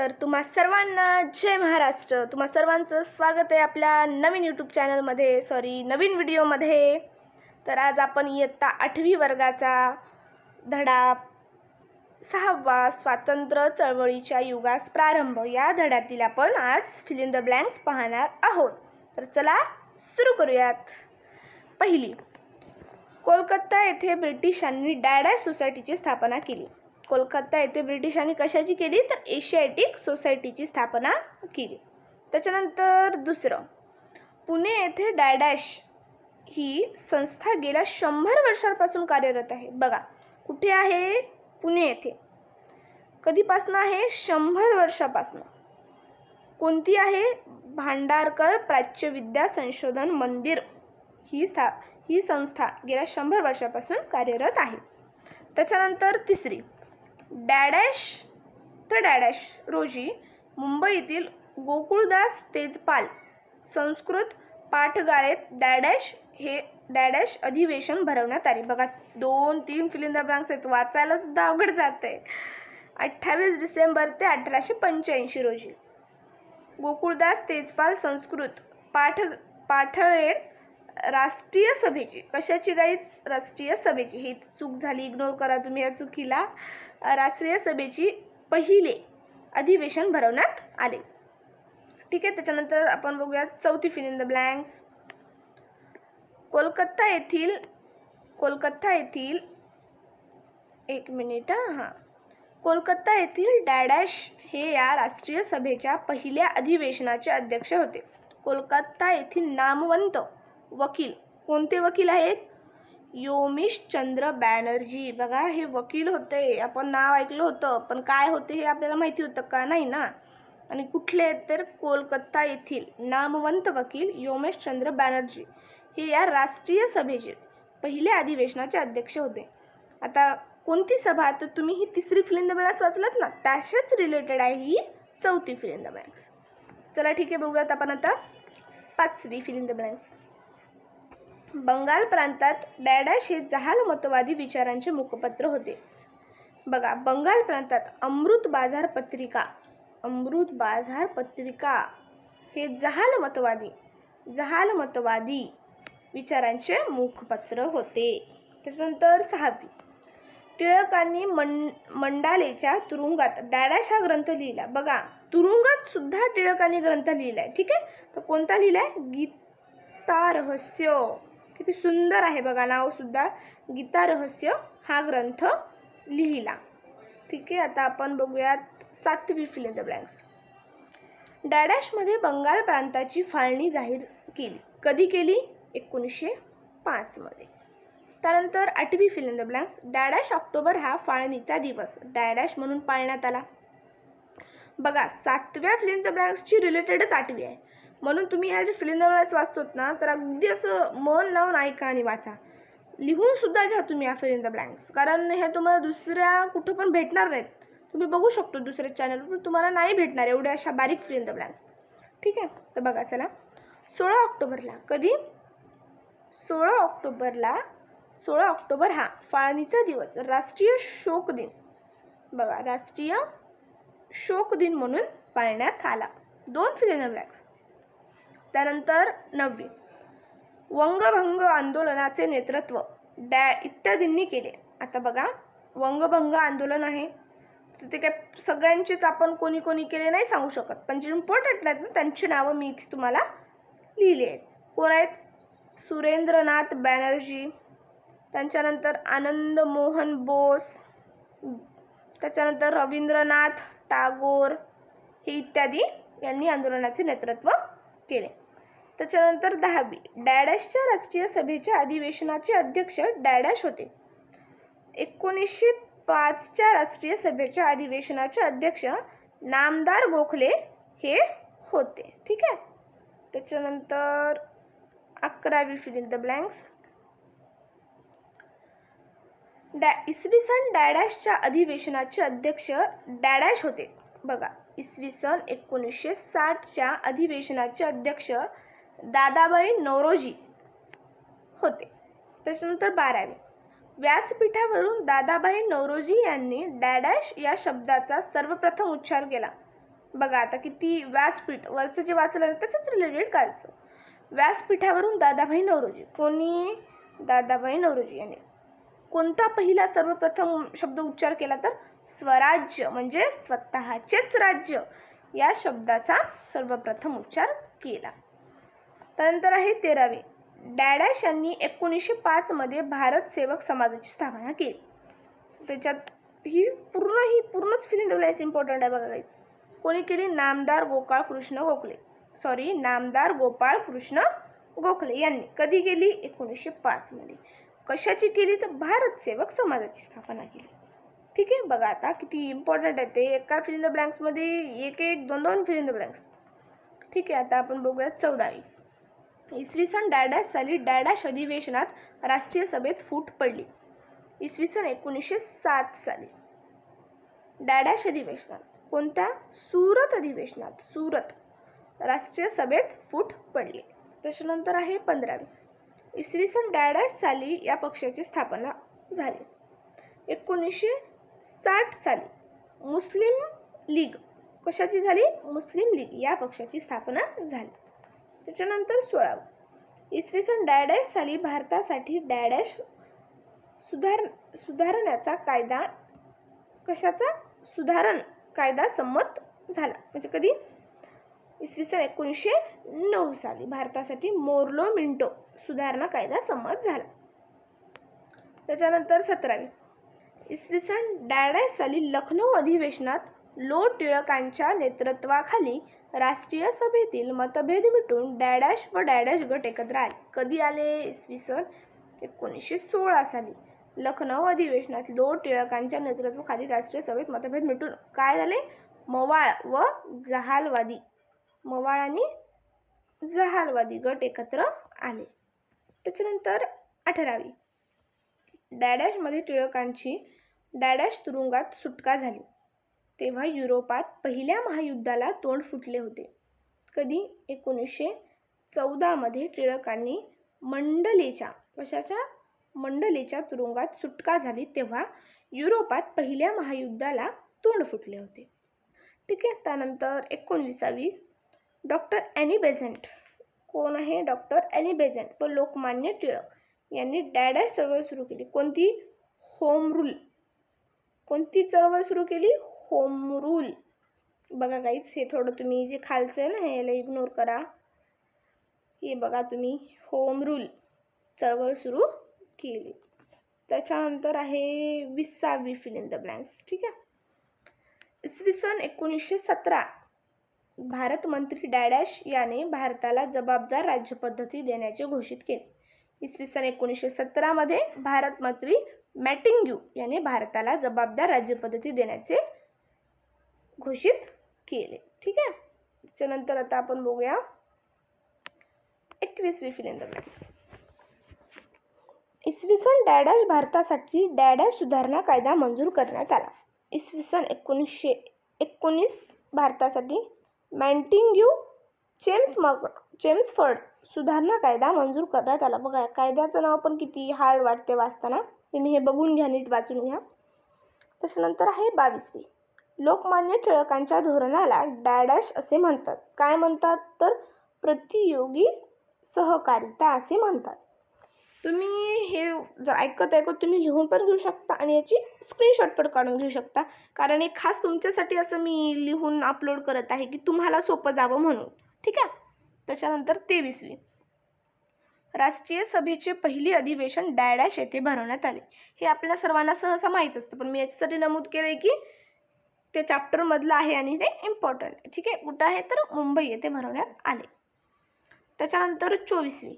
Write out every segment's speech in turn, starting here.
तर तुम्हा सर्वांना जय महाराष्ट्र. तुम्हा सर्वांचं स्वागत आहे आपल्या नवीन यूट्यूब चॅनलमध्ये सॉरी नवीन व्हिडिओमध्ये तर आज आपण इयत्ता आठवी वर्गाचा धडा सहावा स्वातंत्र्य चळवळीच्या युगास प्रारंभ. या धड्यातील आपण आज फिलिंग द ब्लँक्स पाहणार आहोत. तर चला सुरू करूयात. पहिली कोलकाता येथे ब्रिटिशांनी डॅडॅश सोसायटीची स्थापना केली. कोलकाता येथे ब्रिटिशांनी कशाची केली? तर एशियाटिक सोसायटीची स्थापना केली. त्याच्यानंतर दुसरं पुणे येथे डॅडॅश ही संस्था गेल्या शंभर वर्षांपासून कार्यरत आहे. बघा कुठे आहे? पुणे येथे. कधीपासनं आहे? शंभर वर्षापासनं. कोणती आहे? भांडारकर प्राच्यविद्या संशोधन मंदिर ही स्था ही संस्था गेल्या शंभर वर्षापासून कार्यरत आहे. त्याच्यानंतर तिसरी डॅडॅश तर डॅडॅश रोजी मुंबईतील गोकुळदास तेजपाल संस्कृत पाठगाळेत डॅडॅश हे डॅडॅश अधिवेशन भरवण्यात आले. बघा दोन तीन फिलिंदा ब्रांक्स आहेत. वाचायला सुद्धा अवघड जात आहे अठ्ठावीस डिसेंबर ते अठराशे पंच्याऐंशी रोजी गोकुळदास तेजपाल संस्कृत पाठ पाठळेत राष्ट्रीय सभेची कशाची गाईच? राष्ट्रीय सभेची. ही चूक झाली इग्नोर करा तुम्ही या चुकीला. राष्ट्रीय सभेची पहिले अधिवेशन भरवण्यात आले. ठीक आहे त्याच्यानंतर आपण बघूया चौथी fill in the blanks Kolkata येथील कोलकाता येथील एक मिनिट हां. कोलकाता येथील डॅडॅश हे या राष्ट्रीय सभेच्या पहिल्या अधिवेशनाचे अध्यक्ष होते. कोलकाता येथील नामवंत वकील. कोणते वकील आहेत? योमिशचंद्र बॅनर्जी. बघा हे वकील होते. आपण नाव ऐकलं होतं पण काय होते हे आपल्याला माहिती होतं का? नाही ना? आणि कुठले आहेत तर कोलकाता येथील नामवंत वकील योमेशचंद्र बॅनर्जी. हे या राष्ट्रीय सभेचे पहिल्या अधिवेशनाचे अध्यक्ष होते. आता कोणती सभा? तर तुम्ही ही तिसरी फिलिंद इन द वाचलात ना? त्याच्याच रिलेटेड आहे ही चौथी फिल द ब्लँक्स चला ठीक आहे बघूयात आपण आता पाचवी फिल द ब्लँक्स बंगाल प्रांतात डॅडॅश हे जहाल मतवादी विचारांचे मुखपत्र होते. बघा बंगाल प्रांतात अमृत बाजार पत्रिका अमृत बाजार पत्रिका हे जहाल मतवादी जहाल मतवादी विचारांचे मुखपत्र होते. त्याच्यानंतर सहावी टिळकांनी मं मंडालेच्या तुरुंगात डॅडॅश हा ग्रंथ लिहिला. बघा तुरुंगात सुद्धा टिळकांनी ग्रंथ लिहिला आहे ठीक आहे? तर कोणता लिहिला आहे गीता रहस्य. किती सुंदर आहे बघा नावसुद्धा गीता रहस्य हा ग्रंथ लिहिला. ठीक आहे आता आपण बघूयात सातवी फिल द ब्लँक्स डॅडॅशमध्ये बंगाल प्रांताची फाळणी जाहीर केली. कधी केली? एकोणीसशे पाचमध्ये त्यानंतर आठवी फिल द ब्लँक्स डॅडॅश ऑक्टोबर हा फाळणीचा दिवस. डॅडॅश म्हणून पाळण्यात आला. बघा सातव्या फिल द ब्लँक्सची रिलेटेडच आठवी आहे. म्हणून तुम्ही ह्या जे फिलिंदरवाल्याच वाचतोत ना तर अगदी असं मन लावून ऐका आणि वाचा. लिहूनसुद्धा घ्या तुम्ही या फिल इन द ब्लँक्स कारण हे तुम्हाला दुसऱ्या कुठं पण भेटणार नाहीत. तुम्ही बघू शकतो दुसऱ्या चॅनलवर पण तुम्हाला नाही भेटणार एवढ्या अशा बारीक फिल द ब्लँक्स ठीक आहे? तर बघा चला. सोळा ऑक्टोबरला कधी? सोळा ऑक्टोबरला सोळा ऑक्टोबर हा फाळणीचा दिवस राष्ट्रीय शोक दिन. बघा राष्ट्रीय शोक दिन म्हणून पाळण्यात आला. दोन फिलिंद इन द ब्लँक्स त्यानंतर नववी. वंगभंग आंदोलनाचे नेतृत्व. डॅ. इत्यादींनी केले. आता बघा वंगभंग आंदोलन आहे. तर ते काय सगळ्यांचेच आपण कोणी कोणी केले नाही सांगू शकत. पण जे इम्पॉर्टंट आहेत ना त्यांची नावं मी इथे तुम्हाला लिहिली आहेत. कोण आहेत? सुरेंद्रनाथ बॅनर्जी त्यांच्यानंतर आनंद मोहन बोस त्याच्यानंतर रवींद्रनाथ टागोर हे इत्यादी यांनी आंदोलनाचे नेतृत्व केले. त्याच्यानंतर दहावी. डॅडॅशच्या राष्ट्रीय सभेच्या अधिवेशनाचे अध्यक्ष डॅडॅश होते. एकोणीसशे पाचच्या राष्ट्रीय सभेच्या अधिवेशनाचे अध्यक्ष नामदार गोखले हे होते. ठीक आहे? त्याच्यानंतर अकरावी फिल इन द ब्लँक्स डॅ इसवी सन डॅडॅशच्या अधिवेशनाचे अध्यक्ष डॅडॅश होते. बघा इसवी सन एकोणीसशे साठच्या अधिवेशनाचे अध्यक्ष दादाबाई नौरोजी होते. त्याच्यानंतर बारावी. व्यासपीठावरून दादाबाई नौरोजी यांनी डॅडॅश या शब्दाचा सर्वप्रथम उच्चार केला. बघा आता किती व्यासपीठ वरचं जे वाचलं त्याच्याच रिलेटेड कालचं. व्यासपीठावरून दादाभाई नवरोजी कोणी? दादाभाई नवरोजी यांनी. कोणता पहिला सर्वप्रथम शब्द उच्चार केला तर? स्वराज्य म्हणजे स्वतःचेच राज्य या शब्दाचा सर्वप्रथम उच्चार केला. त्यानंतर आहे तेरावे. डॅडॅश यांनी एकोणीसशे पाचमध्ये भारत सेवक समाजाची स्थापना केली. त्याच्यात ही पूर्ण ही पूर्णच फिलिंग लाईन्स इम्पॉर्टंट आहे बघायचं कोणी केली? नामदार गोपाळ कृष्ण गोखले. सॉरी नामदार गोपाळ कृष्ण गोखले यांनी. कधी केली? एकोणीसशे पाचमध्ये कशाची केली? तर भारत सेवक समाजाची स्थापना केली. ठीक आहे? बघा आता किती इम्पॉर्टंट आहे ते. एका फिलिंग द ब्लँक्समध्ये एक एक दोन दोन फिलिंग द ब्लँक्स ठीक आहे? आता आपण बघूयात चौदावी. इसवी सन डॅडॅश साली डॅडॅश अधिवेशनात राष्ट्रीय सभेत फूट पडली. इसवी सन एकोणीसशे सात साली. डॅडॅश अधिवेशनात कोणत्या? सुरत अधिवेशनात सुरत राष्ट्रीय सभेत फूट पडली. त्याच्यानंतर आहे पंधरावी. इसवी सन डॅडॅश साली या पक्षाची स्थापना झाली. एकोणीसशे साठ साली मुस्लिम लीग कशाची झाली? मुस्लिम लीग या पक्षाची स्थापना झाली. त्याच्यानंतर सोळावं. इसवी सन डॅडॅश साली भारतासाठी डॅडॅश सुधार सुधारण्याचा कायदा कशाचा? सुधारण कायदा संमत झाला. म्हणजे कधी? इसवी सन एकोणीसशे नऊ साली भारतासाठी मोर्लो मिंटो सुधारणा कायदा संमत झाला. त्याच्यानंतर सतरावी. इसवी सन डॅडॅश साली लखनौ अधिवेशनात लो टिळकांच्या नेतृत्वाखाली राष्ट्रीय सभेतील मतभेद मिटून डॅडॅश व डॅडॅश गट एकत्र आले. कधी आले इसवी सन? एकोणीसशे सोळा साली. लखनौ अधिवेशनात लो टिळकांच्या नेतृत्वाखाली राष्ट्रीय सभेत मतभेद मिटून काय झाले? मवाळ व जहालवादी. मवाळ आणि जहालवादी गट एकत्र आले. त्याच्यानंतर अठरावी. डॅडॅशमध्ये टिळकांची डॅडॅश तुरुंगात सुटका झाली. तेव्हा युरोपात पहिल्या महायुद्धाला तोंड फुटले होते. कधी? एकोणीसशे चौदामध्ये टिळकांनी मंडलेच्या कशाच्या? मंडलेच्या तुरुंगात सुटका झाली तेव्हा युरोपात पहिल्या महायुद्धाला तोंड फुटले होते. ठीक आहे त्यानंतर एकोणविसावी डॉक्टर ॲनी बेझंट. कोण आहे डॉक्टर ॲनी बेझंट? व लोकमान्य टिळक यांनी डॅडॅश चळवळ सुरू केली. कोणती? होम रूल कोणती चळवळ सुरू केली? होम रूल बघा काहीच हे थोडं तुम्ही जे खालचं आहे ना ह्याला इग्नोर करा. हे बघा तुम्ही होम रूल चळवळ सुरू केली. त्याच्यानंतर आहे विसावी फिल इन द ब्लँक्स ठीक आहे? इसवी सन एकोणीसशे सतरा. भारत मंत्री डॅडॅश याने भारताला जबाबदार राज्यपद्धती देण्याचे घोषित केले. इसवी सन एकोणीसशे सतरामध्ये भारत मंत्री मॅटिंग्यू याने भारताला जबाबदार राज्यपद्धती देण्याचे घोषित केले. ठीक आहे? त्याच्यानंतर आता आपण बघूया. एकवीसवी फिल इसवी सन डॅडॅश भारतासाठी डॅडॅश सुधारणा कायदा मंजूर करण्यात आला. इसवी सन एकोणीसशे एकोणीस भारतासाठी मॅन्टिंग्यू चेम्स मग चेम्सफर्ड सुधारणा कायदा मंजूर करण्यात आला. बघा कायद्याचं नाव पण किती हार्ड वाटते वाचताना. तुम्ही हे बघून घ्या नीट वाचून घ्या. त्याच्यानंतर आहे बावीसवी. लोकमान्य टिळकांच्या धोरणाला डॅडॅश असे म्हणतात. काय म्हणतात? तर प्रतियोगी सहकारिता असे म्हणतात. तुम्ही हे जर ऐकत ऐकत तुम्ही लिहून पण घेऊ शकता आणि याची स्क्रीनशॉट पण काढून घेऊ शकता. कारण हे खास तुमच्यासाठी असं मी लिहून अपलोड करत आहे की तुम्हाला सोपं जावं म्हणून. ठीक आहे? त्याच्यानंतर तेवीसवी. राष्ट्रीय सभेचे पहिले अधिवेशन डॅडॅश येथे भरवण्यात आले. हे आपल्या सर्वांना सहसा माहीत असतं पण मी याच्यासाठी नमूद केलं आहे की ते चॅप्टरमधलं आहे आणि ते इम्पॉर्टंट आहे. ठीक आहे? कुठं आहे तर मुंबई येथे भरवण्यात आले. त्याच्यानंतर चोवीसवी.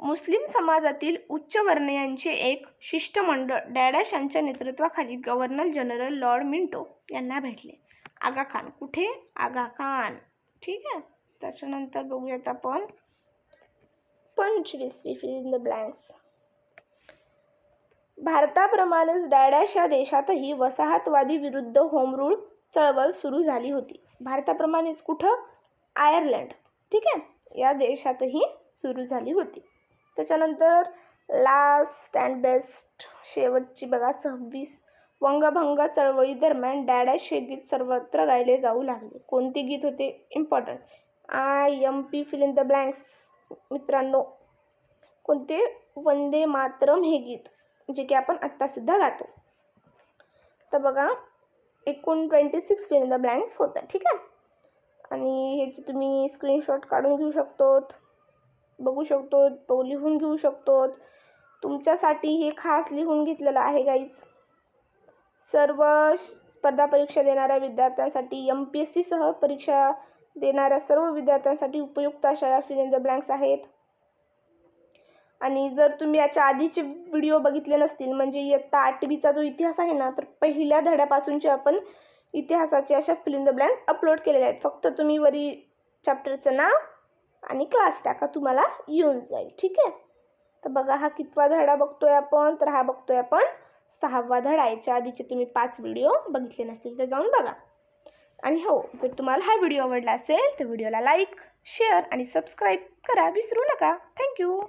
मुस्लिम समाजातील उच्चवर्णीयांचे एक शिष्टमंडळ डॅडॅश यांच्या नेतृत्वाखाली गव्हर्नर जनरल लॉर्ड मिंटो यांना भेटले. आगा खान. कुठे? आगा खान. ठीक आहे? त्याच्यानंतर बघूयात आपण. पंचवीसवी. फिल इन द ब्लँक्स भारताप्रमाणेच डॅडॅश या देशातही वसाहतवादी विरुद्ध होमरूळ चळवळ सुरू झाली होती. भारताप्रमाणेच कुठं? आयर्लंड. ठीक आहे? या देशातही सुरू झाली होती. त्याच्यानंतर लास्ट अँड बेस्ट शेवटची बघा सव्वीस वंगभंग चळवळीदरम्यान डॅडॅश हे गीत सर्वत्र गायले जाऊ लागले. कोणते गीत होते? Important. I M P fill in the blanks. मित्रांनो कोणते? वंदे मातरम हे गीत. जे की आपण आत्तासुद्धा गातो तर बघा एकूण twenty six fill in the blanks होतं ठीक आहे? आणि ह्याची तुम्ही स्क्रीनशॉट काढून घेऊ शकतो बघू शकतो तो लिहून घेऊ शकतो तुमच्यासाठी हे खास लिहून घेतलेलं आहे गाईज सर्व स्पर्धा परीक्षा देणाऱ्या विद्यार्थ्यांसाठी एम पी एस सीसह परीक्षा देणाऱ्या सर्व विद्यार्थ्यांसाठी उपयुक्त अशा या फिल इन द ब्लँक्स आहेत. आणि जर तुम्ही याच्या आधीचे व्हिडिओ बघितले नसतील म्हणजे इयत्ता आठवीचा जो इतिहास आहे ना तर पहिल्या धड्यापासूनचे आपण इतिहासाचे अशा फिलिंग द ब्लँक अपलोड केलेले आहेत. फक्त तुम्ही वरी चॅप्टरचं नाव आणि क्लास टाका तुम्हाला येऊन जाईल. ठीक आहे? तर बघा हा कितवा धडा बघतोय आपण? तर हा बघतोय आपण सहावा धडा. याच्या आधीचे तुम्ही पाच व्हिडिओ बघितले नसतील तर जाऊन बघा. आणि हो जर तुम्हाला हा व्हिडिओ आवडला असेल तर व्हिडिओला लाईक शेअर आणि सबस्क्राईब करा. विसरू नका. थँक्यू